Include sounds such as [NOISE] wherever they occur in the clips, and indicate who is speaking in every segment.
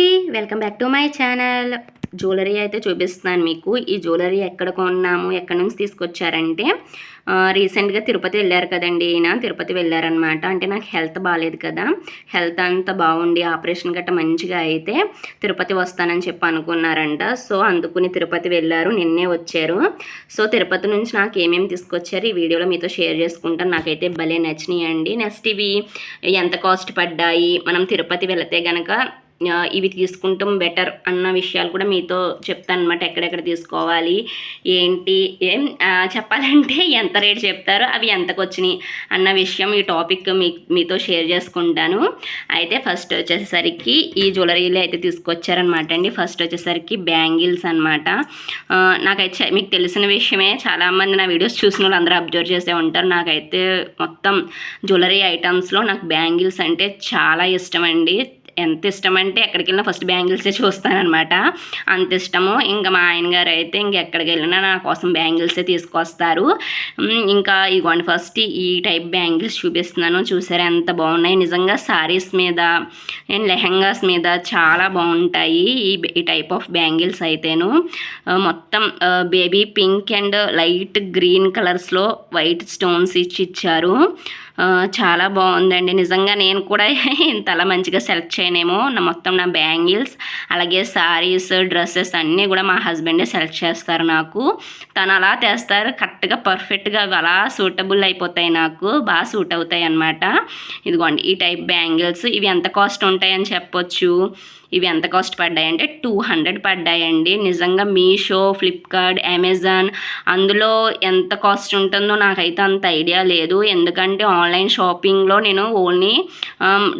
Speaker 1: అండి. Welcome back to my channel. Jewellery అయితే చూపిస్తున్నాను మీకు. ఈ జ్యువెలరీ ఎక్కడ కొన్నాము ఎక్కడి నుంచి తీసుకొచ్చారంటే రీసెంట్గా తిరుపతి వెళ్ళారు కదండి ఈయన. తిరుపతి వెళ్ళారనమాట అంటే నాకు హెల్త్ బాగాలేదు కదా. హెల్త్ అంతా బాగుండి ఆపరేషన్ గట్ట మంచిగా అయితే తిరుపతి వస్తానని చెప్పి అనుకున్నారంట. సో అందుకుని తిరుపతి వెళ్ళారు. నిన్నే వచ్చారు. సో తిరుపతి నుంచి నాకు ఏమేమి తీసుకొచ్చారు ఈ వీడియోలో మీతో షేర్ చేసుకుంటాను నాకైతే భలే నచ్చినాయి అండి నెక్స్ట్ ఇవి ఎంత కాస్ట్ పడ్డాయి? మనం తిరుపతి వెళితే గనక ఇవి తీసుకుంటాం బెటర్ అన్న విషయాలు కూడా మీతో చెప్తాను అనమాట ఎక్కడెక్కడ తీసుకోవాలి ఏంటి ఏం చెప్పాలంటే [LAUGHS] ఎంత రేట్ చెప్తారో అవి ఎంతకు వచ్చినాయి అన్న విషయం ఈ టాపిక్ మీ మీతో షేర్ చేసుకుంటాను. అయితే ఫస్ట్ వచ్చేసరికి ఈ జ్యువెలరీలో అయితే తీసుకొచ్చారనమాట అండి. ఫస్ట్ వచ్చేసరికి బ్యాంగిల్స్ అనమాట నాకైతే మీకు తెలిసిన విషయమే చాలామంది నా వీడియోస్ చూసిన వాళ్ళు అందరూ అబ్జర్వ్ చేసే ఉంటారు. నాకైతే మొత్తం జ్యువెలరీ ఐటమ్స్లో నాకు బ్యాంగిల్స్ అంటే చాలా ఇష్టం అండి. ఎంత ఇష్టం అంటే ఎక్కడికి వెళ్ళినా ఫస్ట్ బ్యాంగిల్సే చూస్తానమాట అంత ఇష్టము. ఇంకా మా ఆయన గారు అయితే ఇంక ఎక్కడికి వెళ్ళినా నా కోసం బ్యాంగిల్సే తీసుకొస్తారు. ఇంకా ఇగోండి ఫస్ట్ ఈ టైప్ బ్యాంగిల్స్ చూపిస్తున్నాను. చూసారా ఎంత బాగున్నాయి. నిజంగా శారీస్ మీద అండ్ లెహంగాస్ మీద చాలా బాగుంటాయి ఈ ఈ టైప్ ఆఫ్ బ్యాంగిల్స్ అయితేను. మొత్తం baby pink and light green కలర్స్లో వైట్ స్టోన్స్ ఇచ్చి ఇచ్చారు. చాలా బాగుందండి. నిజంగా నేను కూడా [LAUGHS] ఇంతలా మంచిగా సెలెక్ట్ చేయనేమో. నా మొత్తం నా బ్యాంగిల్స్ అలాగే సారీస్ డ్రెస్సెస్ అన్నీ కూడా మా హస్బెండే సెలెక్ట్ చేస్తారు నాకు. తను అలా తెస్తారు. కరెక్ట్గా పర్ఫెక్ట్గా అవి అలా సూటబుల్ అయిపోతాయి నాకు. బాగా సూట్ అవుతాయి అన్నమాట. ఇదిగోండి ఈ టైప్ బ్యాంగిల్స్. ఇవి ఎంత కాస్ట్ ఉంటాయని చెప్పొచ్చు? ఇవి ఎంత కాస్ట్ పడ్డాయి అంటే టూ హండ్రెడ్ పడ్డాయండి. నిజంగా మీషో ఫ్లిప్కార్ట్ అమెజాన్ అందులో ఎంత కాస్ట్ ఉంటుందో నాకైతే అంత ఐడియా లేదు. ఎందుకంటే ఆన్లైన్ షాపింగ్లో నేను ఓన్లీ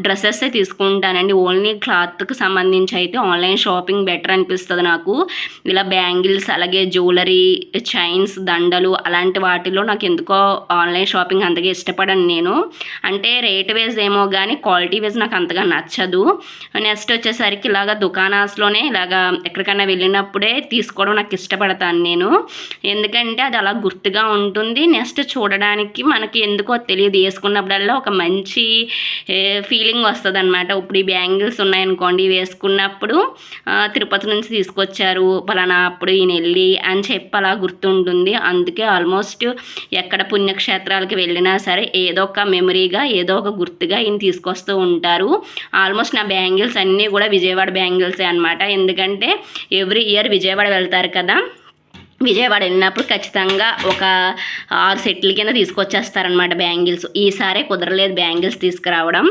Speaker 1: డ్రెస్సెస్ తీసుకుంటానండి. ఓన్లీ క్లాత్కి సంబంధించి అయితే ఆన్లైన్ షాపింగ్ బెటర్ అనిపిస్తుంది నాకు. ఇలా బ్యాంగిల్స్ అలాగే జ్యువెలరీ చైన్స్ దండలు అలాంటి వాటిలో నాకు ఎందుకో ఆన్లైన్ షాపింగ్ అంతగా ఇష్టపడను నేను. అంటే రేట్ వేజ్ ఏమో కానీ క్వాలిటీ వేజ్ నాకు అంతగా నచ్చదు. నెక్స్ట్ వచ్చేసరికి ఇలాగా దుకాణాస్లోనే ఇలాగా ఎక్కడికైనా వెళ్ళినప్పుడే తీసుకోవడం నాకు ఇష్టపడతాను నేను. ఎందుకంటే అది అలా గుర్తుగా ఉంటుంది. నెక్స్ట్ చూడడానికి మనకి ఎందుకో తెలియదు. వేసుకున్నప్పుడల్లా ఒక మంచి ఫీలింగ్ వస్తుంది అనమాట ఇప్పుడు ఈ బ్యాంగిల్స్ ఉన్నాయనుకోండి ఇవి వేసుకున్నప్పుడు తిరుపతి నుంచి తీసుకొచ్చారు పలానా అప్పుడు ఈయన వెళ్ళి అని చెప్పి అలా గుర్తుంటుంది. అందుకే ఆల్మోస్ట్ ఎక్కడ పుణ్యక్షేత్రాలకి వెళ్ళినా సరే ఏదో ఒక మెమరీగా ఏదో ఒక గుర్తుగా ఈయన తీసుకొస్తూ ఉంటారు. ఆల్మోస్ట్ నా బ్యాంగిల్స్ అన్నీ కూడా విజయవాడ బ్యాంగిల్సే అనమాట ఎందుకంటే ఎవ్రీ ఇయర్ విజయవాడ వెళ్తారు కదా. విజయవాడ వెళ్ళినప్పుడు ఖచ్చితంగా ఒక ఆరు సెట్ల కింద తీసుకొచ్చేస్తారనమాట బ్యాంగిల్స్. ఈసారే కుదరలేదు బ్యాంగిల్స్ తీసుకురావడం.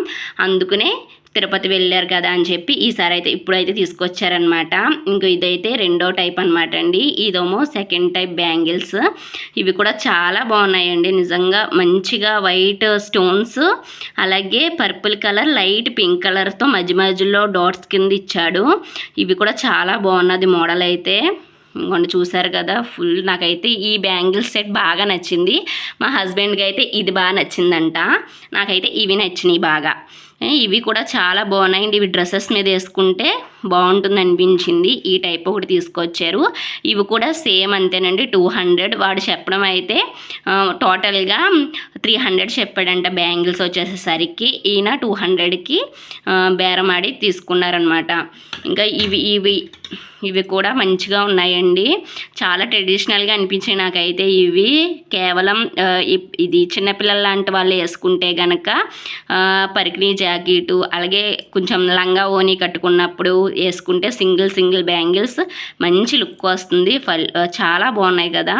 Speaker 1: అందుకనే తిరుపతి వెళ్ళారు కదా అని చెప్పి ఈసారి అయితే ఇప్పుడైతే తీసుకొచ్చారనమాట ఇంకో ఇదైతే రెండో టైప్ అనమాట అండి. ఇదేమో సెకండ్ టైప్ బ్యాంగిల్స్. ఇవి కూడా చాలా బాగున్నాయండి. నిజంగా మంచిగా వైట్ స్టోన్స్ అలాగే పర్పుల్ కలర్ లైట్ పింక్ కలర్తో మధ్య మధ్యలో డాట్స్ కింద ఇచ్చాడు. ఇవి కూడా చాలా బాగున్నది మోడల్ అయితే. ఇంకొండి చూసారు కదా ఫుల్ నాకైతే ఈ బ్యాంగిల్ సెట్ బాగా నచ్చింది. మా హస్బెండ్కి అయితే ఇది బాగా నచ్చిందంట. నాకైతే ఇవి నచ్చినాయి బాగా. ఇవి కూడా చాలా బాగున్నాయండి. ఇవి డ్రెస్సెస్ మీద వేసుకుంటే బాగుంటుంది అనిపించింది. ఈ టైప్ ఒకటి తీసుకొచ్చారు. ఇవి కూడా సేమ్ అంతేనండి. టూ హండ్రెడ్ వాడు చెప్పడం అయితే టోటల్గా త్రీ హండ్రెడ్ చెప్పాడంట బ్యాంగిల్స్ వచ్చేసేసరికి. ఈయన టూ హండ్రెడ్కి బేరమాడి తీసుకున్నారనమాట ఇంకా ఇవి ఇవి ఇవి కూడా మంచిగా ఉన్నాయండి. చాలా ట్రెడిషనల్గా అనిపించాయి నాకైతే ఇవి. కేవలం ఇప్- ఇది చిన్నపిల్లల లాంటి వాళ్ళు వేసుకుంటే గనక పరికిణీ పరికిణీ ఇటు అలాగే కొంచెం లంగా ఓని కట్టుకున్నప్పుడు వేసుకుంటే సింగిల్ సింగిల్ బ్యాంగిల్స్ మంచి లుక్ వస్తుంది. ఫల్ చాలా బాగున్నాయి కదా.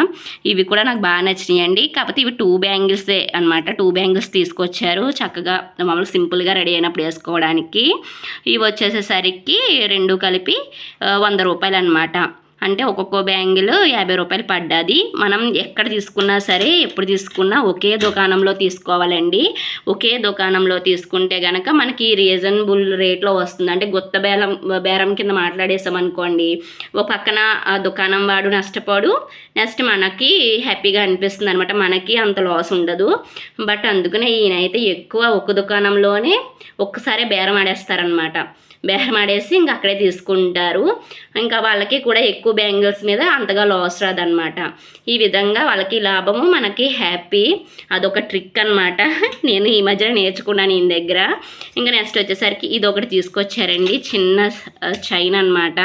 Speaker 1: ఇవి కూడా నాకు బాగా నచ్చినాయి అండి కాకపోతే ఇవి టూ బ్యాంగిల్సే అనమాట టూ బ్యాంగిల్స్ తీసుకొచ్చారు చక్కగా మామూలుగా సింపుల్గా రెడీ అయినప్పుడు వేసుకోవడానికి. ఇవి వచ్చేసేసరికి రెండు కలిపి వంద రూపాయలు అనమాట అంటే ఒక్కొక్క బ్యాంగిల్ యాభై రూపాయలు పడ్డది. మనం ఎక్కడ తీసుకున్నా సరే ఎప్పుడు తీసుకున్నా ఒకే దుకాణంలో తీసుకోవాలండి. ఒకే దుకాణంలో తీసుకుంటే కనుక మనకి రీజనబుల్ రేట్లో వస్తుంది. అంటే గుత్త బేరం బేరం కింద మాట్లాడేసామనుకోండి ఒక పక్కన ఆ దుకాణం వాడు నష్టపోడు. నెక్స్ట్ మనకి హ్యాపీగా అనిపిస్తుంది అనమాట మనకి అంత లాస్ ఉండదు. బట్ అందుకనే ఈయన అయితే ఎక్కువ ఒక దుకాణంలోనే ఒక్కసారి బేరం ఆడేస్తారనమాట బేరం ఇంకా అక్కడే తీసుకుంటారు. ఇంకా వాళ్ళకి కూడా ఎక్కువ బ్యాంగిల్స్ మీద అంతగా లాస్ రాదనమాట ఈ విధంగా వాళ్ళకి లాభము మనకి హ్యాపీ. అదొక ట్రిక్ అనమాట నేను ఈ మధ్యన నేర్చుకున్నాను ఈయన దగ్గర. ఇంకా నెక్స్ట్ వచ్చేసరికి ఇది ఒకటి తీసుకొచ్చారండి. చిన్న చైన్ అనమాట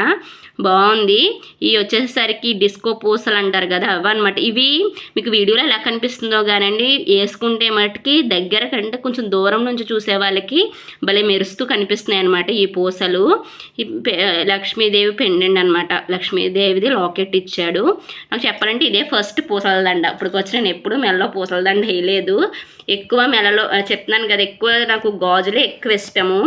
Speaker 1: బాగుంది. ఇవి వచ్చేసరికి డిస్కో పూసలు అంటారు కదా అవన్నమాట. ఇవి మీకు వీడియోలో ఎలా కనిపిస్తుందో కానండి వేసుకుంటే మటుకి దగ్గర కంటే కొంచెం దూరం నుంచి చూసే వాళ్ళకి భలే మెరుస్తూ కనిపిస్తున్నాయి అనమాట ఈ పూసలు. ఈ లక్ష్మీదేవి పెండెంట్ అనమాట లక్ష్మీదేవిది లాకెట్ ఇచ్చాడు. నాకు చెప్పాలంటే ఇదే ఫస్ట్ పూసల దండ. ఇప్పుడు వచ్చి నేను ఎప్పుడు మెల్లో పూసల దండ వేయలేదు. ఎక్కువ మెలలో చెప్తున్నాను కదా ఎక్కువ నాకు గాజులే ఎక్కువ ఇష్టము.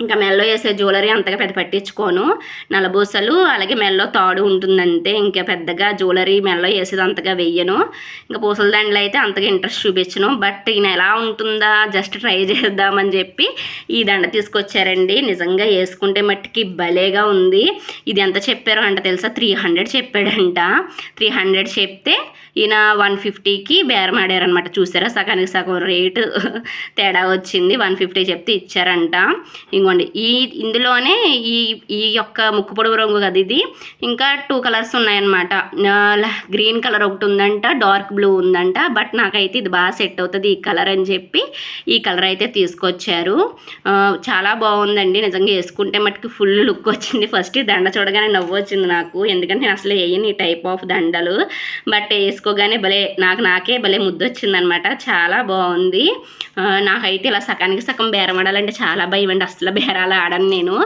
Speaker 1: ఇంకా మెల్లో వేసే జ్యువెలరీ అంతగా పెద్ద పట్టించుకోను. నలబూసలు అలాగే మెల్లో తాడు ఉంటుందంతే ఇంకా పెద్దగా జ్యువెలరీ మెల్లో వేసేది అంతగా వెయ్యను. ఇంకా పూసల దండలు అయితే అంతగా ఇంట్రెస్ట్ చూపించను. బట్ ఈయన ఎలా ఉంటుందా జస్ట్ ట్రై చేద్దామని చెప్పి ఈ దండ తీసుకొచ్చారండి. నిజంగా వేసుకుంటే మట్టికి భలేగా ఉంది. ఇది ఎంత చెప్పారో అంట తెలుసా? త్రీ హండ్రెడ్ చెప్పాడంట. త్రీ హండ్రెడ్ చెప్తే ఈయన వన్ ఫిఫ్టీకి బేరమాడారనమాట చూసారా? సగానికి సగం రేటు తేడా వచ్చింది. వన్ ఫిఫ్టీ చెప్తే ఇచ్చారంట. ఇంకోండి ఈ ఇందులోనే ఈ ఈ యొక్క ముక్కు పొడవు రంగు కదా ఇది. ఇంకా టూ కలర్స్ ఉన్నాయన్నమాట. గ్రీన్ కలర్ ఒకటి ఉందంట డార్క్ బ్లూ ఉందంట బట్ నాకైతే ఇది బాగా సెట్ అవుతుంది ఈ కలర్ అని చెప్పి ఈ కలర్ అయితే తీసుకొచ్చారు. చాలా బాగుందండి. నిజంగా వేసుకుంటే మట్టుకు ఫుల్ లుక్ వచ్చింది. ఫస్ట్ ఈ దండ చూడగానే నవ్వు వచ్చింది నాకు. ఎందుకంటే నేను అసలు వేయను ఈ టైప్ ఆఫ్ దండలు. బట్ వేసుకోగానే భలే నాకు నాకే భలే ముద్దు వచ్చిందనమాట చాలా బాగుంది. నాకైతే ఇలా సకానికి సగం బేరమడాలంటే చాలా భయం అండి. అసలు బేరాలు ఆడను నేను.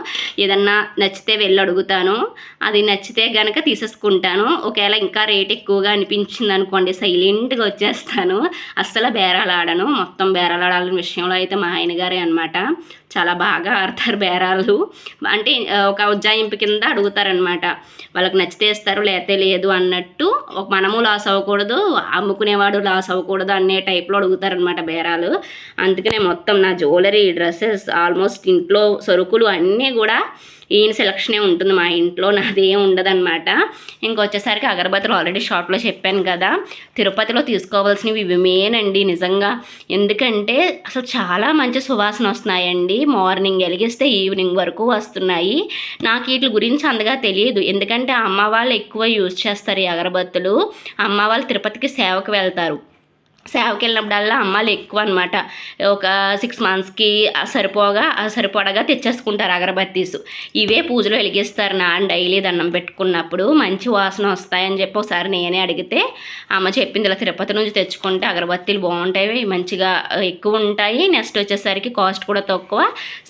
Speaker 1: ఏదన్నా నచ్చితే వెళ్ళి అడుగుతాను అది నచ్చితే గనక తీసేసుకుంటాను. ఒకవేళ ఇంకా రేట్ ఎక్కువగా అనిపించింది అనుకోండి సైలెంట్గా వచ్చేస్తాను. అస్సలు బేరాలు ఆడను. మొత్తం బేరాలు ఆడాలని విషయంలో అయితే మా ఆయన గారే అనమాట చాలా బాగా ఆడతారు బేరాలు అంటే ఒక ఉజ్జాయింపు కింద అడుగుతారనమాట వాళ్ళకి నచ్చితే ఇస్తారు లేతే లేదు అన్నట్టు ఒక మనము లాస్ అవ్వకూడదు అమ్ముకునేవాడు లాస్ అవ్వకూడదు అనే టైప్లో అడుగుతారనమాట బేరాలు అందుకనే మొత్తం నా జ్యువెలరీ డ్రెస్సెస్ ఆల్మోస్ట్ ఇంట్లో సరుకులు అన్నీ కూడా ఈయన సెలక్షనే ఉంటుంది మా ఇంట్లో నాదేం ఉండదన్నమాట. ఇంకొచ్చేసరికి అగరబత్తులు ఆల్రెడీ షార్ట్లో చెప్పాను కదా. తిరుపతిలో తీసుకోవాల్సినవి ఇవి నిజంగా. ఎందుకంటే అసలు చాలా మంచి సువాసన వస్తున్నాయండి. మార్నింగ్ వెలిగిస్తే ఈవినింగ్ వరకు వస్తున్నాయి. నాకు వీటి గురించి అంతగా తెలియదు. ఎందుకంటే అమ్మ వాళ్ళు ఎక్కువ యూజ్ చేస్తారు ఈ అగరబత్తులు. అమ్మ వాళ్ళు తిరుపతికి సేవకు వెళ్తారు. సేవకి వెళ్ళినప్పుడల్లా అమ్మాలు ఎక్కువ అనమాట ఒక సిక్స్ మంత్స్కి సరిపోగా ఆ సరిపడగా తెచ్చేసుకుంటారు అగరబత్తీస్. ఇవే పూజలు వెలిగిస్తారు నా డైలీ దండం పెట్టుకున్నప్పుడు మంచి వాసన వస్తాయని చెప్పి ఒకసారి నేనే అడిగితే అమ్మ చెప్పింది ఇలా తిరుపతి నుంచి తెచ్చుకుంటే అగరబత్తీలు బాగుంటాయి మంచిగా ఎక్కువ ఉంటాయి. నెక్స్ట్ వచ్చేసరికి కాస్ట్ కూడా తక్కువ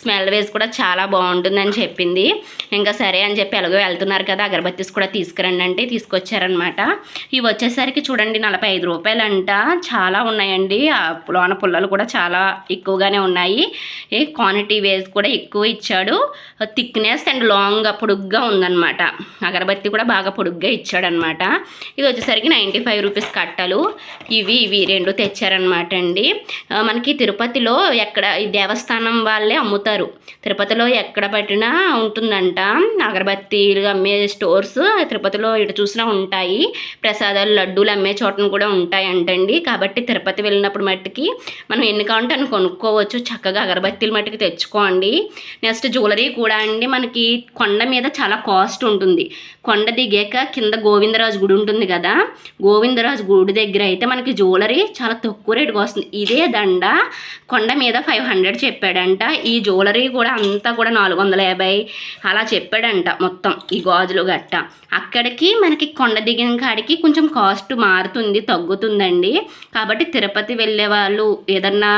Speaker 1: స్మెల్ వేస్ కూడా చాలా బాగుంటుందని చెప్పింది. ఇంకా సరే అని చెప్పి ఎలాగో వెళ్తున్నారు కదా అగరబత్తీస్ కూడా తీసుకురండి అంటే తీసుకొచ్చారనమాట. ఇవి వచ్చేసరికి చూడండి నలభై ఐదు రూపాయలంట. చాలా చాలా ఉన్నాయండి. ఆ లోన పుల్లలు కూడా చాలా ఎక్కువగానే ఉన్నాయి. ఈ క్వాంటిటీ వేస్ కూడా ఎక్కువ ఇచ్చాడు. థిక్నెస్ అండ్ లాంగ్గా పొడుగ్గా ఉందన్నమాట. అగరబత్తి కూడా బాగా పొడుగ్గా ఇచ్చాడనమాట ఇది వచ్చేసరికి నైంటీ ఫైవ్ రూపీస్ కట్టలు. ఇవి ఇవి రెండు తెచ్చారనమాట అండి. మనకి తిరుపతిలో ఎక్కడ ఈ దేవస్థానం వాళ్ళే అమ్ముతారు. తిరుపతిలో ఎక్కడ పట్టినా ఉంటుందంట. అగరబత్తీలు అమ్మే స్టోర్స్ తిరుపతిలో ఇటు చూసినా ఉంటాయి. ప్రసాదాలు లడ్డూలు అమ్మే చోటను కూడా ఉంటాయి అంటండి కాబట్టి తిరుపతి వెళ్ళినప్పుడు మట్టుకి మనం ఎన్ని కావాలంటే అని కొనుక్కోవచ్చు. చక్కగా అగరబత్తీలు మట్టుకు తెచ్చుకోండి. నెక్స్ట్ జ్యువెలరీ కూడా అండి. మనకి కొండ మీద చాలా కాస్ట్ ఉంటుంది. కొండ దిగాక కింద గోవిందరాజు గుడి ఉంటుంది కదా? గోవిందరాజు గుడి దగ్గర అయితే మనకి జ్యువెలరీ చాలా తక్కువ రేటుకి వస్తుంది. ఇదే దండ కొండ మీద ఫైవ్ హండ్రెడ్ చెప్పాడంట. ఈ జ్యువెలరీ కూడా అంతా కూడా నాలుగు వందల యాభై అలా చెప్పాడంట మొత్తం ఈ గాజులు గట్ట. అక్కడికి మనకి కొండ దిగిన కాడికి కొంచెం కాస్ట్ మారుతుంది తగ్గుతుందండి. కాబట్టి తిరుపతి వెళ్ళే వాళ్ళు ఏదన్నా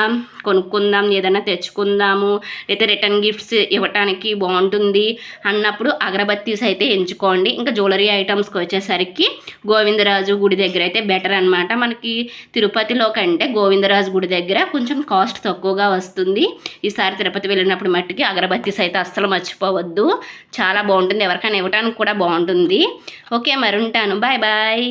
Speaker 1: కొనుక్కుందాం ఏదన్నా తెచ్చుకుందాము అయితే రిటర్న్ గిఫ్ట్స్ ఇవ్వటానికి బాగుంటుంది అన్నప్పుడు అగరబత్తీస్ అయితే ఎంచుకోండి. ఇంకా జ్యువెలరీ ఐటమ్స్కి వచ్చేసరికి గోవిందరాజు గుడి దగ్గర అయితే బెటర్ అనమాట మనకి తిరుపతిలో కంటే గోవిందరాజు గుడి దగ్గర కొంచెం కాస్ట్ తక్కువగా వస్తుంది. ఈసారి తిరుపతి వెళ్ళినప్పుడు మట్టుకి అగరబత్తీస్ అయితే అస్సలు మర్చిపోవద్దు. చాలా బాగుంటుంది. ఎవరికైనా ఇవ్వడానికి కూడా బాగుంటుంది. ఓకే మరి ఉంటాను. Bye bye.